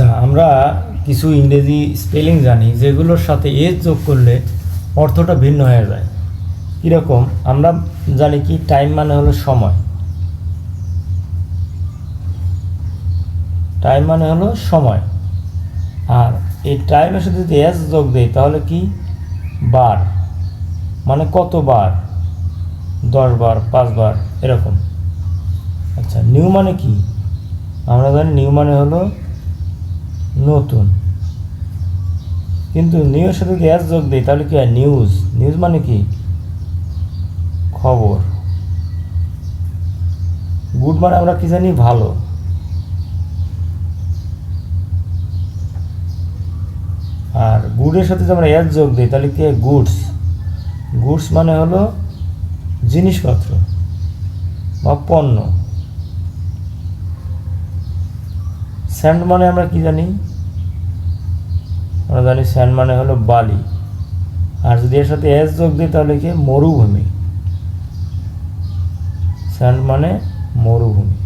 আচ্ছা আমরা কিছু ইংরেজি স্পেলিং জানি, যেগুলোর সাথে এজ যোগ করলে অর্থটা ভিন্ন হয়ে যায়। কীরকম? আমরা জানি কি টাইম মানে হলো সময়। টাইম মানে হলো সময়। আর এই টাইমের সাথে যদি এস যোগ দেই, তাহলে কি? বার। মানে কতবার? দশ বার পাঁচবার, এরকম। আচ্ছা নিউ মানে কি? আমরা জানি নিউ মানে হলো নতুন। কিন্তু নিউজের সাথে যদি এস যোগ দিই তাহলে কি হয়? নিউজ। নিউজ মানে কি? খবর। গুড মানে আমরা কি জানি? ভালো। আর গুডের সাথে যদি আমরা এস যোগ দিই, তাহলে কি হয়? গুডস। গুডস মানে হলো জিনিসপত্র বা পণ্য। স্যান্ড মানে আমরা কি জানি? জানি স্যান্ড মানে হলো বালি। আর যদি এর সাথে এস যোগ দিই তাহলে কি? মরুভূমি। স্যান্ড মানে মরুভূমি।